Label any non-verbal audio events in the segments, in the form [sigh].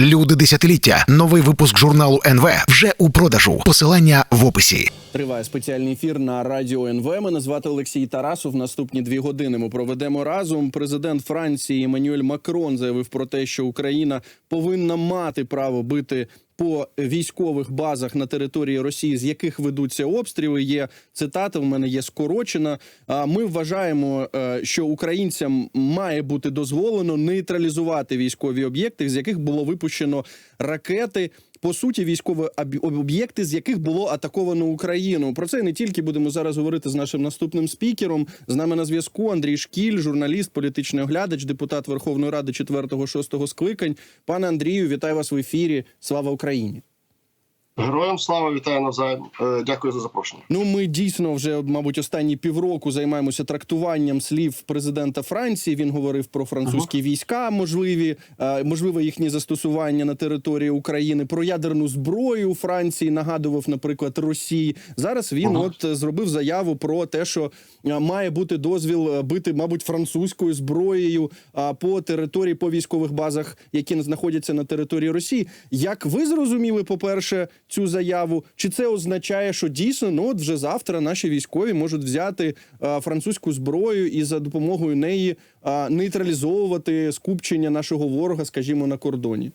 Люди десятиліття. Новий випуск журналу НВ вже у продажу. Посилання в описі. Триває спеціальний ефір на радіо НВ. Мене звати Олексій Тарасов. Наступні дві години ми проведемо разом. Президент Франції Еммануель Макрон заявив про те, що Україна повинна мати право бити по військових базах на території Росії, з яких ведуться обстріли. Є цитата. В мене є скорочена. Ми вважаємо, е, що українцям має бути дозволено нейтралізувати військові об'єкти, з яких було випущено ракети. По суті, військові об'єкти, з яких було атаковано Україну. Про це не тільки будемо зараз говорити з нашим наступним спікером. З нами на зв'язку Андрій Шкіль, журналіст, політичний оглядач, депутат Верховної Ради 4-6 скликань. Пане Андрію, вітаю вас в ефірі. Слава Україні! Героям слава вітаю навзаєм. Е, Дякую за запрошення. Ну, ми дійсно вже, мабуть, останні півроку займаємося трактуванням слів президента Франції. Він говорив про французькі війська, можливі, е, можливе їхнє застосування на території України, про ядерну зброю у Франції. Нагадував, наприклад, Росії. Зараз він Ага. от е, зробив заяву про те, що має бути дозвіл бити, мабуть, французькою зброєю а, по території по військових базах, які знаходяться на території Росії. Як ви зрозуміли, по-перше, цю заяву? Чи це означає, що дійсно ну от вже завтра наші військові можуть взяти а, французьку зброю і за допомогою неї а, нейтралізовувати скупчення нашого ворога, скажімо, на кордоні?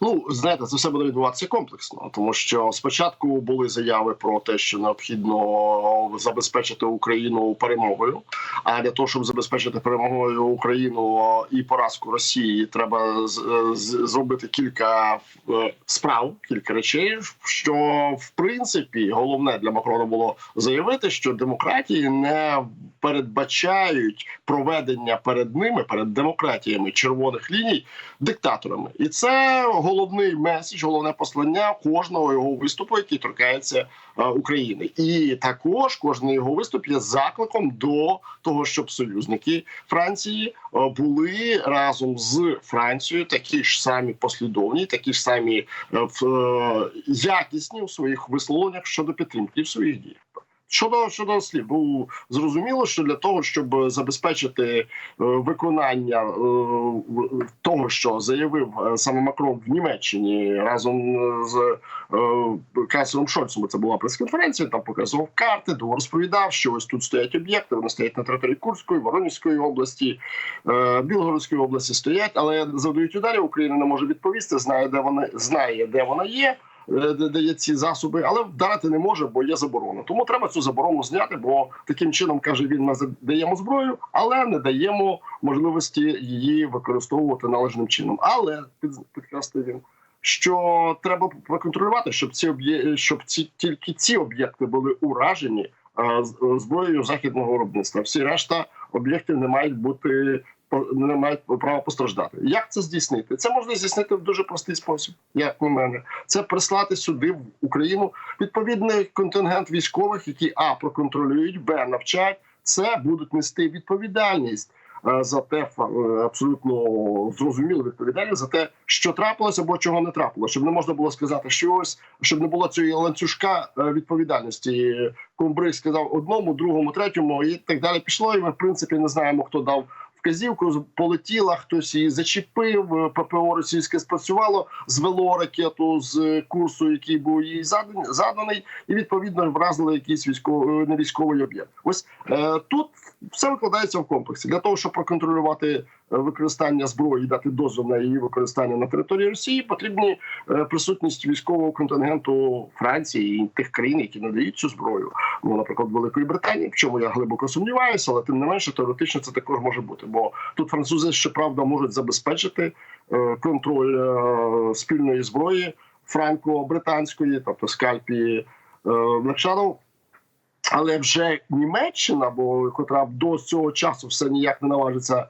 Ну знаєте, це все буде відбуватися комплексно, тому що спочатку були заяви про те, що необхідно забезпечити Україну перемогою. А для того, щоб забезпечити перемогою Україну і поразку Росії, треба зробити кілька е, справ, кілька речей. Що в принципі головне для Макрона було заявити, що демократії не передбачають проведення перед ними, перед демократіями червоних ліній диктаторами, і це головний меседж, головне послання кожного його виступу, який торкається е, України. І також кожен його виступ є закликом до того, щоб союзники Франції е, були разом з Францією такі ж самі послідовні, такі ж самі е, якісні у своїх висловленнях щодо підтримки в своїх діях. Щодо щодо слів, ну зрозуміло, що для того, щоб забезпечити е, виконання е, того, що заявив е, саме Макрон в Німеччині разом з канцлером Шольцем, це була прес-конференція. Там показував карти, розповідав, що ось тут стоять об'єкти. Вони стоять на території Курської, Воронезької області, Білгородської області стоять, але завдають ударів. Україна не може відповісти. Знає, де вони знає, де вона є. Е, де ці засоби, але вдарити не може, бо є заборона. Тому треба цю заборону зняти, бо таким чином каже він: ми даємо зброю, але не даємо можливості її використовувати належним чином. Але під, підкреслив він, що треба проконтролювати, щоб ці об'є... щоб ці тільки ці об'єкти були уражені е, е, зброєю західного виробництва. Всі решта об'єктів не мають бути не мають права постраждати. Як це здійснити? Це можна здійснити в дуже простий спосіб, як на мене. Це прислати сюди в Україну відповідний контингент військових, які а проконтролюють, б навчать. Це будуть нести відповідальність е, за те, е, абсолютно зрозумілу відповідальність за те, що трапилося або чого не трапилося, щоб не можна було сказати, що ось щоб не було цієї ланцюжка е, відповідальності. Комбриг сказав одному, другому, третьому, і так далі пішло. І ми в принципі не знаємо, хто дав. Вказівку полетіла, хтось її зачепив. е, ППО російське спрацювало, звело ракету з курсу, який був їй заданий, і відповідно вразили якийсь військовий не військовий об'єкт. Ось е, тут все викладається в комплексі для того, щоб проконтролювати е, використання зброї, дати дозвіл на її використання на території Росії. Потрібні е, присутність військового контингенту Франції і тих країн, які надають цю зброю. Ну, наприклад, Великої Британії, в чому я глибоко сумніваюся, але тим не менше теоретично це також може бути. Бо тут французи щоправда можуть забезпечити е, контроль е, спільної зброї франко-британської, тобто скальпі е, Але вже Німеччина, бо котра до цього часу все ніяк не наважиться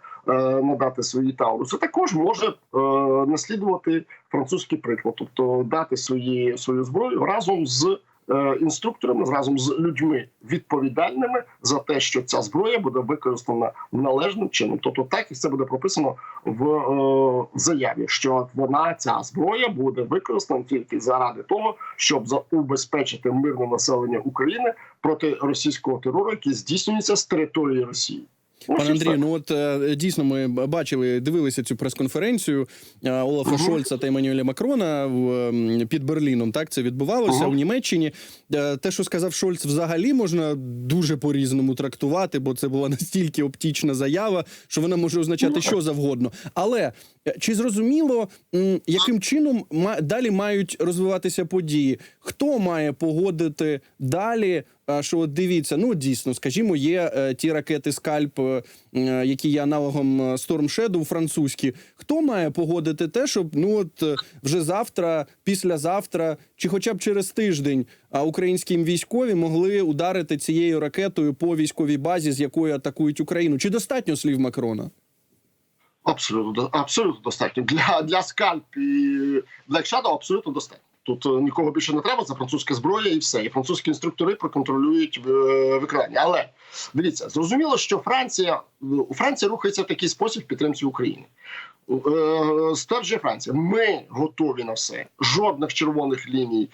надати свої тауруси, також може е, наслідувати французький приклад, тобто дати свої свою зброю разом з е, інструкторами, разом з людьми відповідальними за те, що ця зброя буде використана належним чином. Тобто, так як це буде прописано в е, заяві, що вона ця зброя буде використана тільки заради того, щоб убезпечити мирне населення України проти російського терору, який здійснюється з території Росії. Пане Андрію, ну от е, дійсно ми бачили, дивилися цю прес-конференцію е, Олафа угу. Шольца та Еммануеля Макрона в, під Берліном. Так це відбувалося угу. в Німеччині. Е, Те, що сказав Шольц, взагалі можна дуже по-різному трактувати, бо це була [laughs] настільки оптічна заява, що вона може означати Ну, що завгодно. Але чи зрозуміло, яким чином далі мають розвиватися події? Хто має погодити далі? Що от дивіться, ну дійсно, скажімо, є е, ті ракети Скальп, е, які є аналогом е, Storm Shadow французькі. Хто має погодити те, щоб ну от е, вже завтра, післязавтра, чи хоча б через тиждень, а українські військові могли ударити цією ракетою по військовій базі, з якої атакують Україну? Чи достатньо слів Макрона? Абсолютно, достатньо. Для, для скальп і Black Shadow абсолютно достатньо. Тут е, нікого більше не треба, це французька зброя і все. І французькі інструктори проконтролюють е, в. Але дивіться, зрозуміло, що Франція у Франції рухається в такий спосіб підтримці України. Е, Стверджує Франція, ми готові на все. Жодних червоних ліній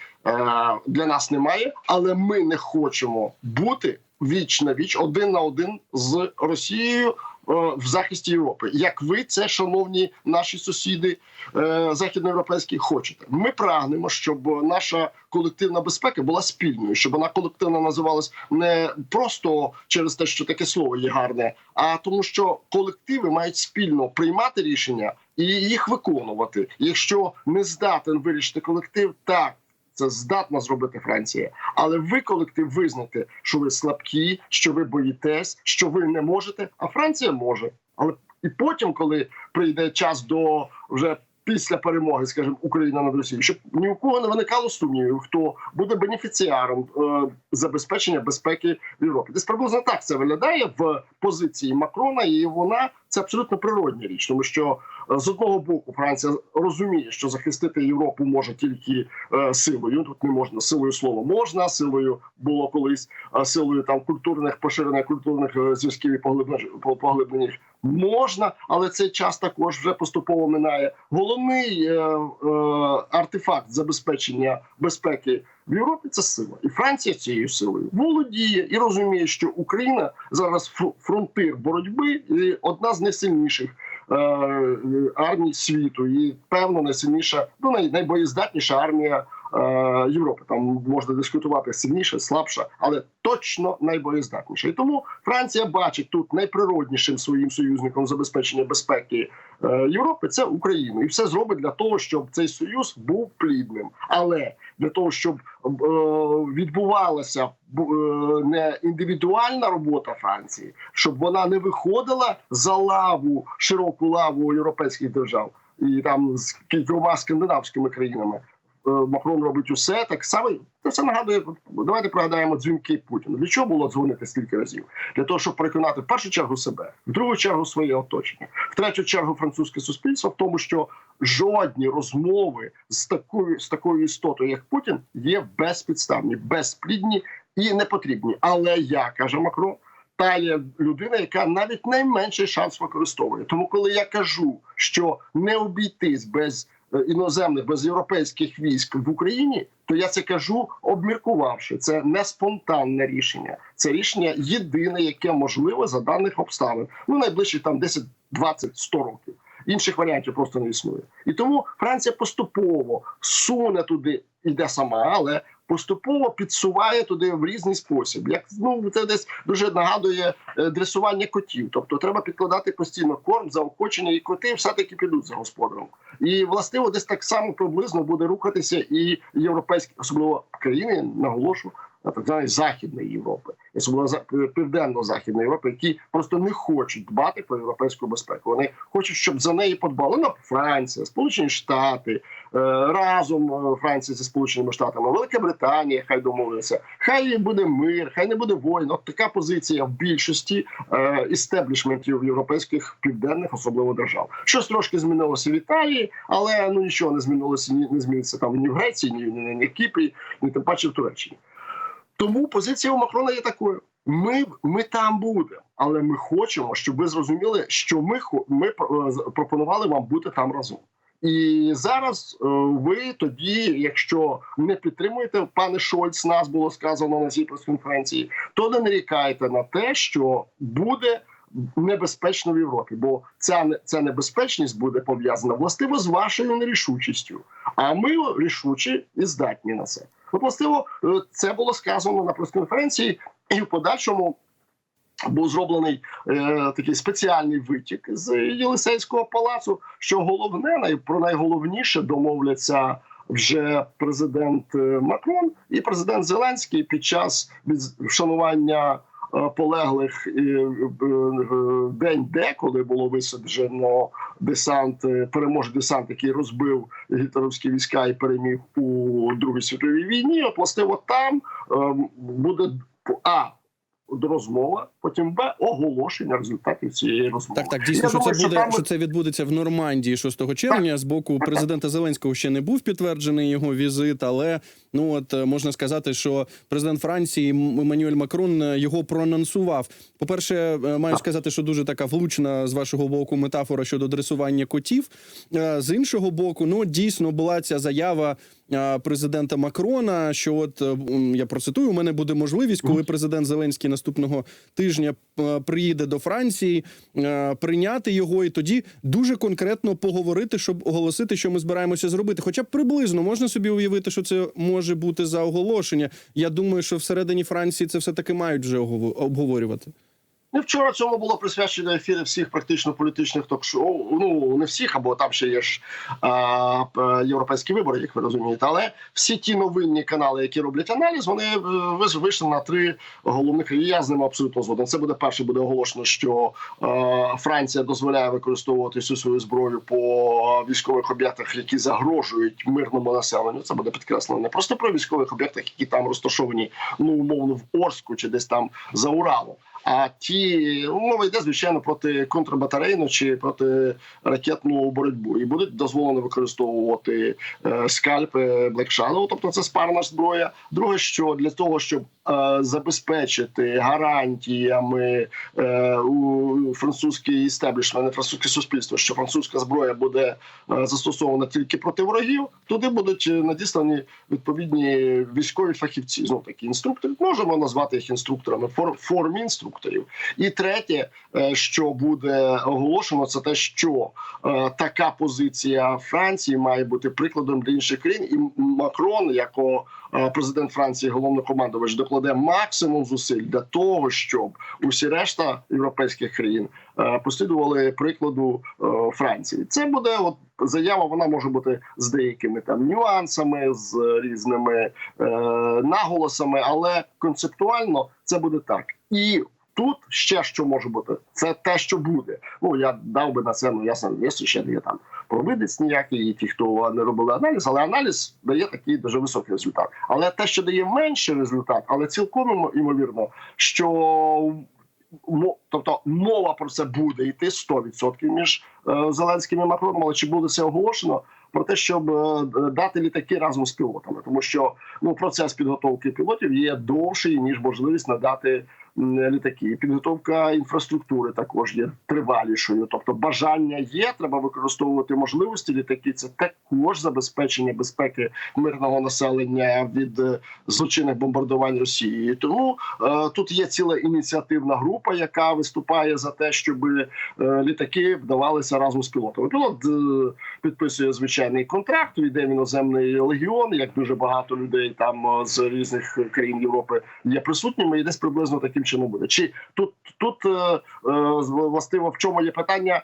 для нас немає, але ми не хочемо бути віч на віч один на один з Росією в захисті Європи. Як ви це, шановні наші сусіди е, західноєвропейські, хочете? Ми прагнемо, щоб наша колективна безпека була спільною, щоб вона колективно називалась не просто через те, що таке слово є гарне, а тому, що колективи мають спільно приймати рішення і їх виконувати. Якщо не здатен вирішити колектив, так. Це здатна зробити Франція, але ви колектив визнати, що ви слабкі, що ви боїтесь, що ви не можете. А Франція може. Але і потім, коли прийде час до вже після перемоги, скажімо, Україна над Росією, щоб ні у кого не виникало сумнівів, хто буде бенефіціаром е, забезпечення безпеки в Європі. Десь приблизно так це виглядає в позиції Макрона, і вона це абсолютно природня річ, тому що е, з одного боку Франція розуміє, що захистити Європу може тільки е, силою. Тут не можна силою слова можна, силою було колись е, силою там культурних поширення культурних е, зв'язків і поглиблень по- поглиблень їх можна, але цей час також вже поступово минає. Головний е, е, артефакт забезпечення безпеки в Європі це сила, і Франція цією силою володіє і розуміє, що Україна зараз фронтир боротьби і одна з найсильніших е, армій світу, і певно найсильніша, ну най, найбоєздатніша армія Європи. Там можна дискутувати сильніше, слабша, але точно найбоєздатніша. І тому Франція бачить тут найприроднішим своїм союзником забезпечення безпеки е, Європи це Україну, і все зробить для того, щоб цей союз був плідним. Але для того, щоб е, відбувалася бу- е, не індивідуальна робота Франції, щоб вона не виходила за лаву, широку лаву європейських держав і там з кількома скандинавськими країнами. Е, Макрон робить усе так само. Це все нагадує. Давайте пригадаємо дзвінки Путіна. Для чого було дзвонити стільки разів? Для того, щоб переконати в першу чергу себе, в другу чергу своє оточення, в третю чергу французьке суспільство в тому, що жодні розмови з такою з такою істотою, як Путін, є безпідставні, безплідні і непотрібні. Але я каже Макрон. Та є людина, яка навіть найменший шанс використовує. Тому, коли я кажу, що не обійтись без іноземних, без європейських військ в Україні, то я це кажу, обміркувавши. Це не спонтанне рішення, це рішення єдине, яке можливе за даних обставин. Ну найближчі там 10, 20, 100 років. Інших варіантів просто не існує. І тому Франція поступово суне туди, йде сама, але поступово підсуває туди в різний спосіб. Як ну це десь дуже нагадує е, дресування котів. Тобто треба підкладати постійно корм, заохочення, і коти все таки підуть за господаром. І властиво десь так само приблизно буде рухатися і європейські, особливо країни, наголошу. На Так званої західної Європи, особливо за- південно-західної Європи, які просто не хочуть дбати про європейську безпеку. Вони хочуть, щоб за неї подбали ну, Франція, Сполучені Штати, е, разом е, Франція зі Сполученими Штатами, Велика Британія, хай домовляться, хай буде мир, хай не буде воїн. От така позиція в більшості е, істеблішментів європейських південних, особливо держав. Щось трошки змінилося в Італії, але ну нічого не змінилося, ні не зміниться там ні в Греції, ні, ні, ні в Кіпрі, ні тим паче в Туреччині. Тому позиція у Макрона є такою. Ми, ми там будемо, але ми хочемо, щоб ви зрозуміли, що ми ми е, пропонували вам бути там разом. І зараз е, ви тоді, якщо не підтримуєте пане Шольц, нас було сказано на цій прес-конференції, то не нарікайте на те, що буде небезпечно в Європі, бо ця ця небезпечність буде пов'язана властиво з вашою нерішучістю. А ми рішучі і здатні на це. От, властиво, е, це було сказано на прес-конференції, і в подальшому був зроблений е, такий спеціальний витік з Єлисейського палацу. Що головне, про найголовніше домовляться вже президент е, Макрон і президент Зеленський під час вшанування. Полеглих е, е, е, день, де коли було висаджено десант, перемож десант, який розбив гітлерівські війська і переміг у Другій світовій війні. От властиво там е, буде а розмова, потім б оголошення результатів цієї розмови. Так, так, дійсно, що думаю, це буде, там що це відбудеться в Нормандії 6 червня. З боку президента Зеленського ще не був підтверджений його візит, але ну от е, можна сказати, що президент Франції Еммануель Макрон е, його проанонсував. По перше, е, маю сказати, що дуже така влучна з вашого боку метафора щодо дресування котів. З іншого боку, ну дійсно була ця заява президента Макрона. Що от е, я процитую: у мене буде можливість, коли президент Зеленський наступного тижня е, приїде до Франції, е, прийняти його і тоді дуже конкретно поговорити, щоб оголосити, що ми збираємося зробити. Хоча б приблизно можна собі уявити, що це може бути за оголошення. Я думаю, що всередині Франції це все таки мають вже обговорювати. Ну, вчора цьому було присвячено ефіри всіх практично політичних ток-шоу. Ну не всіх, або там ще є ж а, європейські вибори, як ви розумієте. Але всі ті новинні канали, які роблять аналіз, вони е, вийшли на три головних. І я з ними абсолютно згоден. Це буде перше, буде оголошено, що е, Франція дозволяє використовувати всю свою зброю по військових об'єктах, які загрожують мирному населенню. Це буде підкреслено не просто про військових об'єктах, які там розташовані ну умовно в Орску чи десь там за Уралом. А ті мова йде звичайно проти контрбатарейну чи проти ракетну боротьбу, і будуть дозволено використовувати е, скальпи Black Shadow, тобто це спарна зброя. Друге, що для того, щоб е, забезпечити гарантіями е, у французький істеблішмент, французьке суспільство, що французька зброя буде застосована тільки проти ворогів, туди будуть надіслані відповідні військові фахівці. Знов такі інструктори. Можемо назвати їх інструкторами, фор, формі інструкторів. І третє, е, що буде оголошено, це те, що е, така позиція Франції має бути прикладом для інших країн. І Макрон, як е, президент Франції, головнокомандувач, докладе максимум зусиль для того, щоб усі решта європейських країн послідували прикладу Франції. Це буде от заява. Вона може бути з деякими там нюансами, з різними е, наголосами, але концептуально це буде так і. Тут ще що може бути, це те, що буде. Ну я дав би на це ну ясно, є ще є там провидець ніякий, і ті, хто не робили аналіз, але аналіз дає такий дуже високий результат. Але те, що дає менший результат, але цілком імо- імовірно, що тобто мова про це буде йти 100% між е, Зеленським і Макроном, але чи буде це оголошено? Про те, щоб е, дати літаки разом з пілотами, тому що ну процес підготовки пілотів є довший ніж можливість надати літаки. І Підготовка інфраструктури також є тривалішою. Тобто, бажання є, треба використовувати можливості. Літаки це також забезпечення безпеки мирного населення від е, злочинних бомбардувань Росії. Тому е, тут є ціла ініціативна група, яка виступає за те, щоб е, літаки вдавалися разом з пілотами. Пілот е, підписує звичайний контракт, йде в іноземний легіон. Як дуже багато людей там е, з різних країн Європи є присутніми, і десь приблизно таким чином буде. Чи тут тут е, е, властиво в чому є питання? е,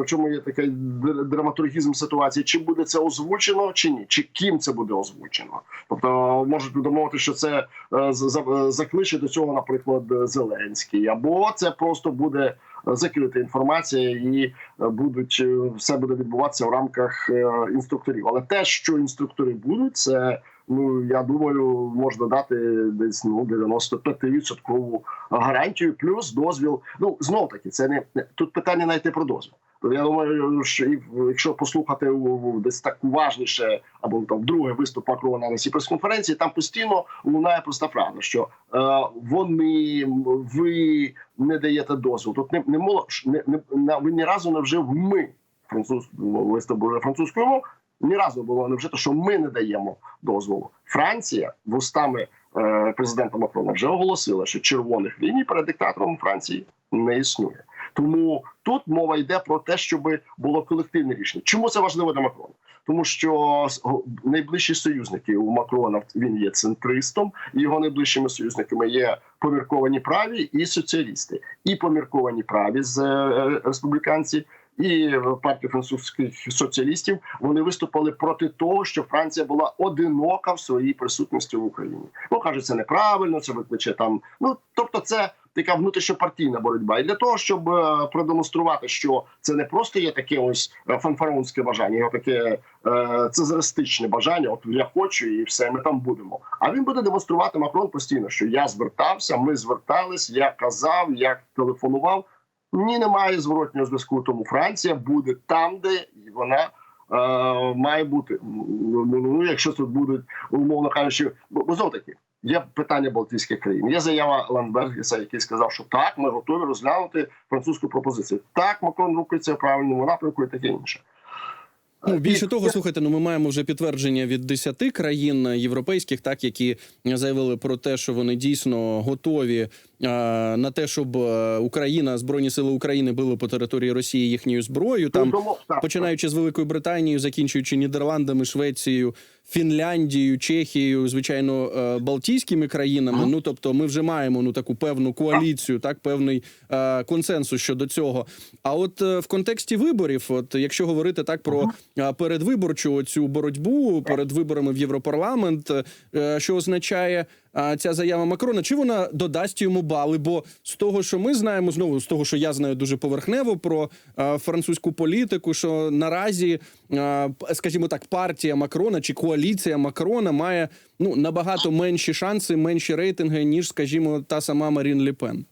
В чому є такий др- драматургізм ситуації? Чи буде це озвучено, чи ні? Чи ким це буде озвучено? Тобто можуть домовити, що це закличе до цього, наприклад, Зеленський, або це просто буде закрита інформація, і е, будуть е, все буде відбуватися в рамках е, інструкторів. Але те, що інструктори будуть, це ну я думаю, можна дати десь ну 95% гарантію, плюс дозвіл. Ну знов таки, це не- тут питання навіть не про дозвіл. Я думаю, що якщо послухати десь так уважніше, або там друге виступ Макрона на цій прес-конференції, там постійно лунає проста фраза, що е, вони ви не даєте дозвіл. Тут не не ш- не, не ви ні разу не вжив ми француз виступ був французькою. Ні разу було не вжито, що ми не даємо дозволу. Франція вустами е, президента Макрона вже оголосила, що червоних ліній перед диктатором Франції не існує. Тому тут мова йде про те, щоб було колективне рішення. Чому це важливо для Макрона? Тому що найближчі союзники у Макрона він є центристом, і його найближчими союзниками є помірковані праві і соціалісти, і помірковані праві з е, республіканці. І партія французьких соціалістів вони виступили проти того, що Франція була одинока в своїй присутності в Україні. Ну кажуть, це неправильно, це викличе там. Ну тобто, це така внутрішньопартійна боротьба. І для того, щоб е, продемонструвати, що це не просто є таке ось е, фанфаронське бажання, його таке е, цезаристичне бажання. От я хочу, і все, ми там будемо. А він буде демонструвати Макрон постійно, що я звертався, ми звертались, я казав, я телефонував. Ні, немає зворотнього зв'язку. Тому Франція буде там, де вона має бути. Ну, ну, ну, якщо тут будуть умовно кажучи, бо знов таки є питання Балтійських країн. Є заява Ландбергеса, який сказав, що так, ми готові розглянути французьку пропозицію. Так, Макрон рухається в правильному напрямку і таке інше. Ну, більше того, слухайте, ну ми маємо вже підтвердження від 10 країн європейських, так які заявили про те, що вони дійсно готові е, на те, щоб е, Україна, збройні сили України били по території Росії їхньою зброєю. Там починаючи з Великою Британією, закінчуючи Нідерландами, Швецією, Фінляндією, Чехією, звичайно, е, Балтійськими країнами. Ну тобто, ми вже маємо ну таку певну коаліцію, так певний е, консенсус щодо цього. А от е, в контексті виборів, от якщо говорити так про е, передвиборчу цю боротьбу перед виборами в Європарламент, е, що означає е, ця заява Макрона, чи вона додасть йому бали? Бо з того, що ми знаємо, знову з того, що я знаю дуже поверхнево про французьку політику, що наразі, скажімо так, партія Макрона чи коаліція Макрона має ну набагато менші шанси, менші рейтинги, ніж, скажімо, та сама Марін Ле Пен. М,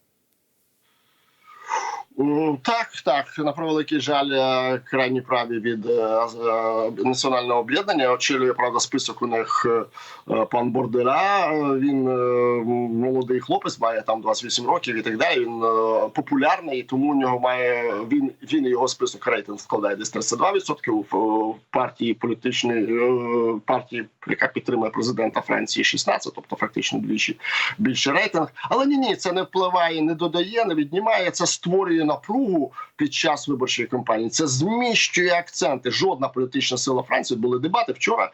Так, так, на превеликий жаль, е, крайні праві від е, е, національного об'єднання очолює правда список у них пан Бордела. Е, Він молодий хлопець, має там 28 років і так далі. Він популярний, тому у нього має він він його список рейтинг складає десь 32% в, партії політичної партії, яка підтримує президента Франції 16%, тобто фактично більше більше рейтинг. Але ні, ні, це не впливає, не додає, не віднімає. Це створює напругу під час виборчої кампанії. Це зміщує акценти. Жодна політична сила Франції були дебати вчора,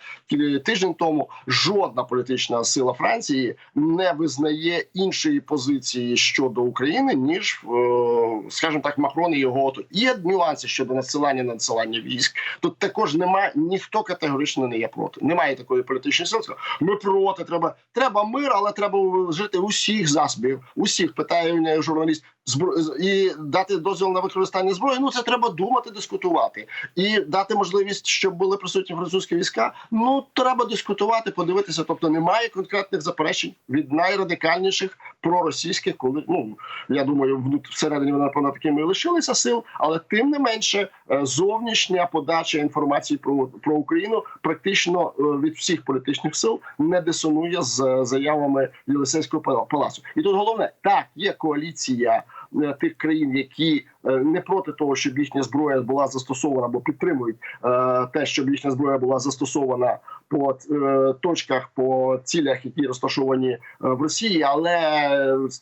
тиждень тому. Жодна політична сила Франції не визнає іншої позиції щодо України, ніж, е, скажімо так, Макрон і його ото. Є нюанси щодо надсилання надсилання військ. Тут також немає ніхто категорично не є проти. Немає такої політичної сили. Ми проти. Треба треба мир, але треба жити усіх засобів. Усіх питає журналіст і дати дозвіл на використання зброї. Ну це треба думати, дискутувати і дати можливість, щоб були присутні французькі війська. Ну треба дискутувати, подивитися. Тобто немає конкретних заперечень від найрадикальніших проросійських, коли ну я думаю, всередині вона напевно такими лишилися сил, але тим не менше е, зовнішня подача інформації про, про Україну практично е, від всіх політичних сил не дисонує з е, заявами Єлисейського пала- палацу. І тут головне так є коаліція тих країн, які е, не проти того, щоб їхня зброя була застосована, або підтримують е, те, щоб їхня зброя була застосована по е, точках, по цілях, які розташовані е, в Росії, але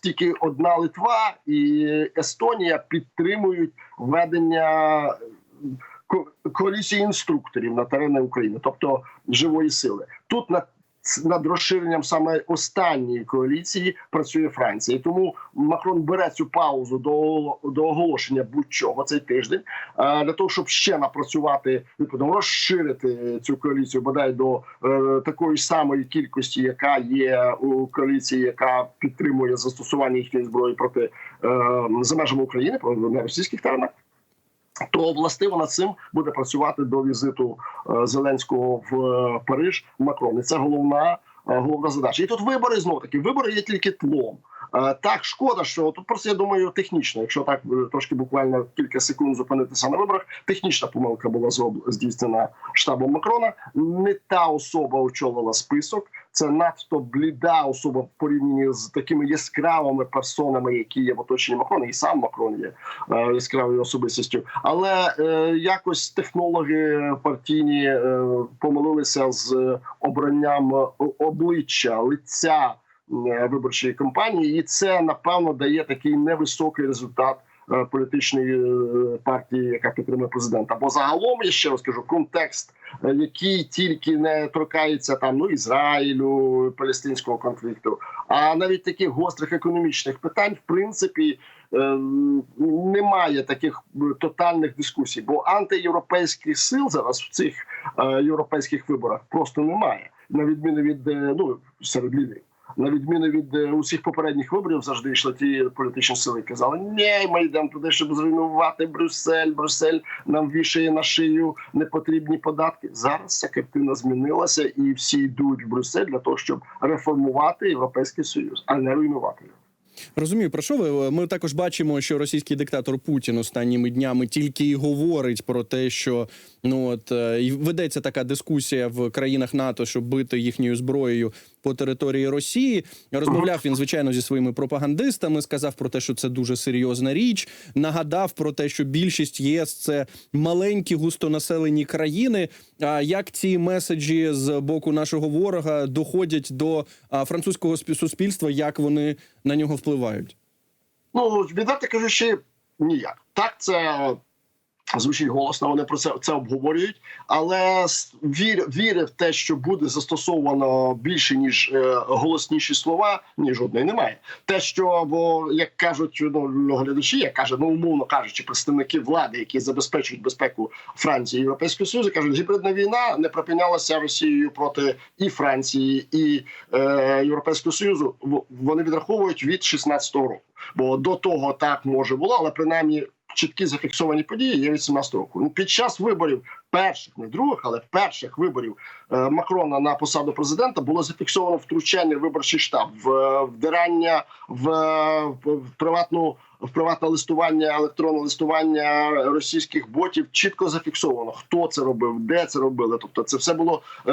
тільки одна Литва і Естонія підтримують введення ко- коаліції інструкторів на терени України, тобто живої сили. Тут над над розширенням саме останньої коаліції працює Франція, і тому Макрон бере цю паузу до, до оголошення будь-чого цей тиждень е, для того, щоб ще напрацювати відповідно розширити цю коаліцію, бодай до е, такої самої кількості, яка є у коаліції, яка підтримує застосування їхньої зброї проти е, за межами України, на російських теренах. То властиво над цим буде працювати до візиту е, Зеленського в е, Париж Макрон. І це головна е, головна задача. І тут вибори знову таки вибори є тільки тлом. Так, шкода, що тут просто я думаю, технічно, якщо так трошки буквально кілька секунд зупинитися на виборах, технічна помилка була здійснена штабом Макрона. Не та особа очолила список. Це надто бліда особа в порівнянні з такими яскравими персонами, які є в оточенні Макрона, і сам Макрон є е, яскравою особистістю. Але е, якось технологи партійні е, помилилися з обранням обличчя лиця е, виборчої кампанії, і це напевно дає такий невисокий результат. Е, Політичної е, партії, яка підтримує президента, бо загалом я ще раз кажу, контекст, е, який тільки не торкається там ну Ізраїлю, палестинського конфлікту, а навіть таких гострих економічних питань, в принципі, немає таких тотальних дискусій, бо антиєвропейських сил зараз в цих європейських виборах просто немає, на відміну від ну серед лідерів. На відміну від е, усіх попередніх виборів, завжди йшли ті політичні сили. Казали, ні, ми йдемо туди, щоб зруйнувати Брюссель. Брюссель нам вішає на шию непотрібні податки. Зараз ця картина змінилася, і всі йдуть в Брюссель для того, щоб реформувати європейський союз, а не руйнувати його. Розумію, про що ви? Ми також бачимо, що російський диктатор Путін останніми днями тільки і говорить про те, що ну от е, ведеться така дискусія в країнах НАТО, щоб бити їхньою зброєю по території Росії. Розмовляв він звичайно зі своїми пропагандистами. Сказав про те, що це дуже серйозна річ. Нагадав про те, що більшість ЄС це маленькі густонаселені країни. А як ці меседжі з боку нашого ворога доходять до французького спі- суспільства, як вони на нього впливають? Ну відверто кажучи, ніяк. Так це звучить голосно. Вони про це це обговорюють, але вір, віри в те, що буде застосовано більше ніж е, голосніші слова, ні жодної немає. Те, що бо як кажуть ну глядачі, як каже, ну умовно кажучи, представники влади, які забезпечують безпеку Франції і Європейського Союзу, кажуть, гібридна війна не припинялася Росією проти і Франції, і е, Європейського Союзу. Вони відраховують від 16-го року. Бо до того так може було, але принаймні чіткі зафіксовані події є від 17 року. Ну, Під час виборів перших, не других, але перших виборів е, Макрона на посаду президента було зафіксовано втручання в виборчий штаб, в е, вдирання в, е, в приватну. В приватне листування, електронне листування російських ботів чітко зафіксовано, хто це робив, де це робили. Тобто, це все було е,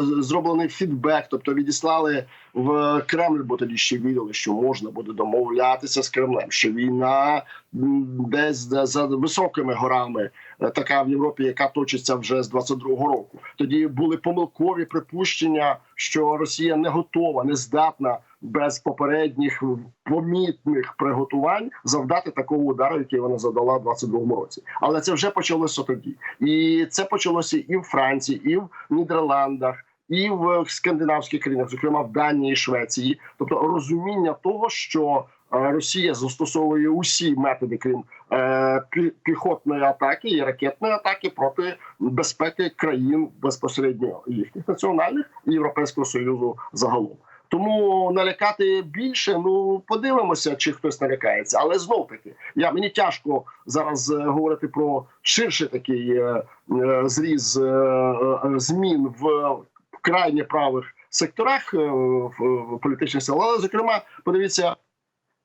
зроблений фідбек. Тобто, відіслали в Кремль, бо тоді ще вірили, що можна буде домовлятися з Кремлем, що війна десь за, високими горами, така в Європі, яка точиться вже з 22-го року. Тоді були помилкові припущення, що Росія не готова, не здатна без попередніх помітних приготувань завдати такого удару, який вона задала в 22-му році. Але це вже почалося тоді, і це почалося і в Франції, і в Нідерландах. І в скандинавських країнах, зокрема в Данії і Швеції, тобто розуміння того, що е, Росія застосовує усі методи, крім е, піхотної атаки і ракетної атаки проти безпеки країн безпосередньо їхніх національних і Європейського союзу загалом. Тому налякати більше. Ну подивимося, чи хтось налякається. Але знов таки, я мені тяжко зараз е, говорити про ширший такий е, е, зріз е, е, змін в крайні правих секторах е, в, в політичних сил. Але зокрема, подивіться.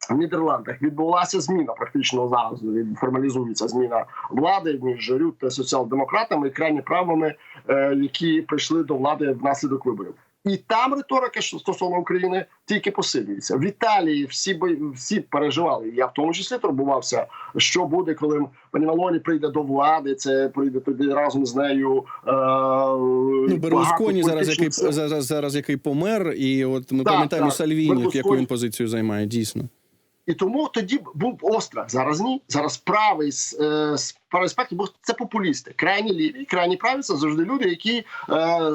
В Нідерландах відбулася зміна практично зараз. Формалізується зміна влади між Рютте соціал-демократами і крайні правими, е, які прийшли до влади внаслідок виборів. І там риторика що стосовно України тільки посилюється. В Італії всі всі переживали. Я в тому числі турбувався, що буде, коли пані Малоні прийде до влади. Це прийде тоді разом з нею. Е, Ну, Берлусконі зараз, який зараз, зараз який помер, і от ми Так, пам'ятаємо. Сальвіні, яку він позицію займає, дійсно. І тому тоді був острах. Зараз ні. Зараз правий с- е, с- бо це популісти. Крайні ліві, крайні праві це завжди люди, які е,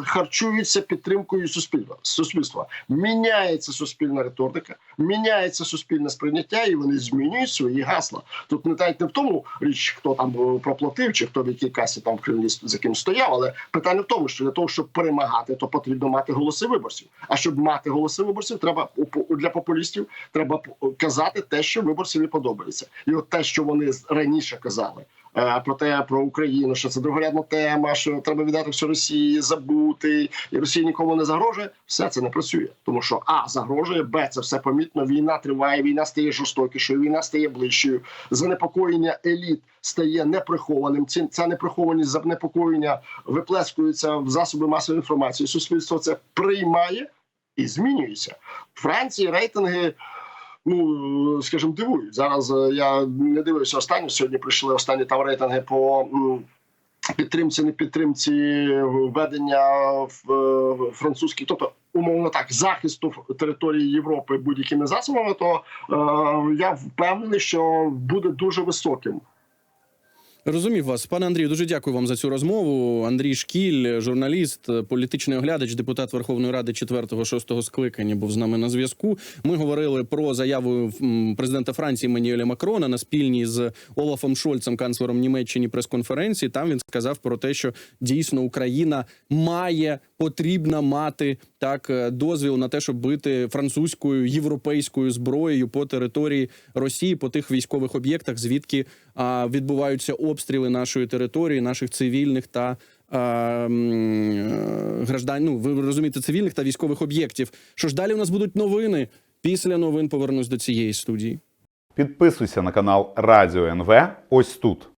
харчуються підтримкою суспільства. Суспільства міняється суспільна риторика, міняється суспільне сприйняття, і вони змінюють свої гасла. Тут не навіть не в тому річ, хто там е, проплатив, чи хто в якій касі там в Кремлі за ким стояв, але питання в тому, що для того, щоб перемагати, то потрібно мати голоси виборців. А щоб мати голоси виборців, треба для популістів треба п- казати те, що виборцям не подобається, і от те, що вони раніше казали. Е, Про те, про Україну, що це другорядна тема, що треба віддати все Росії, забути, і Росія нікому не загрожує. Все це не працює, тому що а загрожує, б це все помітно. Війна триває, війна стає жорстокішою, війна стає ближчою. Занепокоєння еліт стає неприхованим. Ці ця неприхованість занепокоєння виплескується в засоби масової інформації. Суспільство це приймає і змінюється. Франції рейтинги. Ну скажімо, дивують зараз. е, Я не дивився останні. Сьогодні прийшли останні там рейтинги по підтримці, не підтримці введення в е, французьких, тобто умовно так захисту території Європи будь-якими засобами, то е, я впевнений, що буде дуже високим. Розумів вас, пане Андрію. Дуже дякую вам за цю розмову. Андрій Шкіль, журналіст, політичний оглядач, депутат Верховної Ради 4-6 скликання, був з нами на зв'язку. Ми говорили про заяву президента Франції Маніеля Макрона на спільній з Олафом Шольцем, канцлером Німеччини, прес-конференції. Там він сказав про те, що дійсно Україна має потрібна мати так е, дозвіл на те, щоб бити французькою європейською зброєю по території Росії, по тих військових об'єктах, звідки а, відбуваються обстріли нашої території, наших цивільних та е, граждан. Ну ви розумієте, цивільних та військових об'єктів. Що ж далі у нас будуть новини? Після новин повернусь до цієї студії. Підписуйся на канал Радіо НВ ось тут.